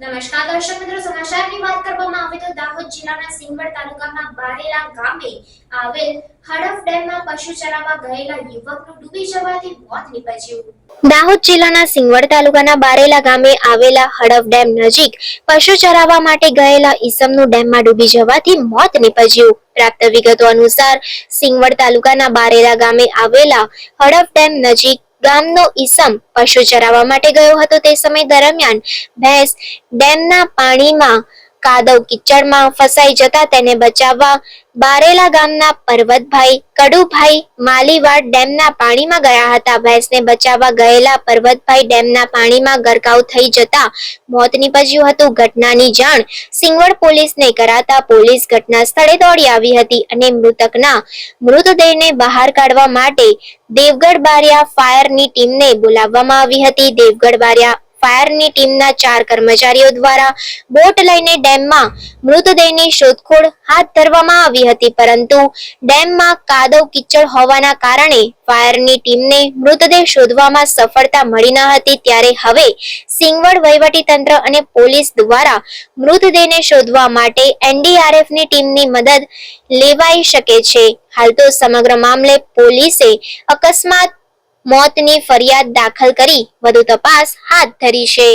નમસ્કાર દર્શક મિત્રો, સમાચારની વાત કરવામાં આવે તો દાહોદ જિલ્લાના સિંગવડ તાલુકાના બારેલા ગામે આવેલ હડફ ડેમમાં પશુ ચરાવવા ગયેલા યુવકનું ડૂબી જવાથી મોત નીપજ્યું. દાહોદ જિલ્લાના સિંગવડ તાલુકાના બારેલા ગામે આવેલા હડફ ડેમ નજીક પશુ ચરાવવા માટે ગયેલા ઈસમનું ડેમમાં ડૂબી જવાથી મોત નીપજ્યું. પ્રાપ્ત વિગતો અનુસાર સિંગવડ તાલુકાના બારેલા ગામે આવેલા હડફ ડેમ નજીક ગામનો ઈસમ પશુ ચરાવવા માટે ગયો હતો તે સમય દરમિયાન ભેંસ ડેમના પાણીમાં કાદવ કિચડમાં ફસાઈ જતા તેને બચાવવા બારેલા ગામના પર્વતભાઈ, કડુભાઈ, માલીવાડ ડેમના પાણીમાં ગયા હતા. ભેંસને બચાવવા ગયેલા પર્વતભાઈ ડેમના પાણીમાં ગરકાવ થઈ જતા મોત નીપજ્યું હતું. ઘટનાની જાણ સિંગવડ પોલીસને કરાતા પોલીસ ઘટના સ્થળે દોડી આવી હતી અને મૃતકના મૃતદેહને બહાર કાઢવા માટે દેવગઢ બારિયા ફાયરની ટીમને બોલાવવામાં આવી હતી. દેવગઢ બારિયા ફાયરની ટીમના ચાર કર્મચારીઓ દ્વારા બોટ લઈને ડેમમાં મૃતદેહની શોધખોળ હાથ ધરવામાં આવી હતી, પરંતુ ડેમમાં કાદવ કિચડ હોવાના કારણે ફાયરની ટીમને મૃતદેહ શોધવામાં સફળતા મળી ન હતી. ત્યારે હવે સિંગવડ વહીવટી તંત્ર અને પોલીસ દ્વારા મૃતદેહને શોધવા માટે એનડીઆરએફની ટીમની મદદ લેવાઈ શકે છે. હાલ તો સમગ્ર મામલે પોલીસે અકસ્માત મોતની ફરિયાદ દાખલ કરી વધુ તપાસ હાથ ધરી છે.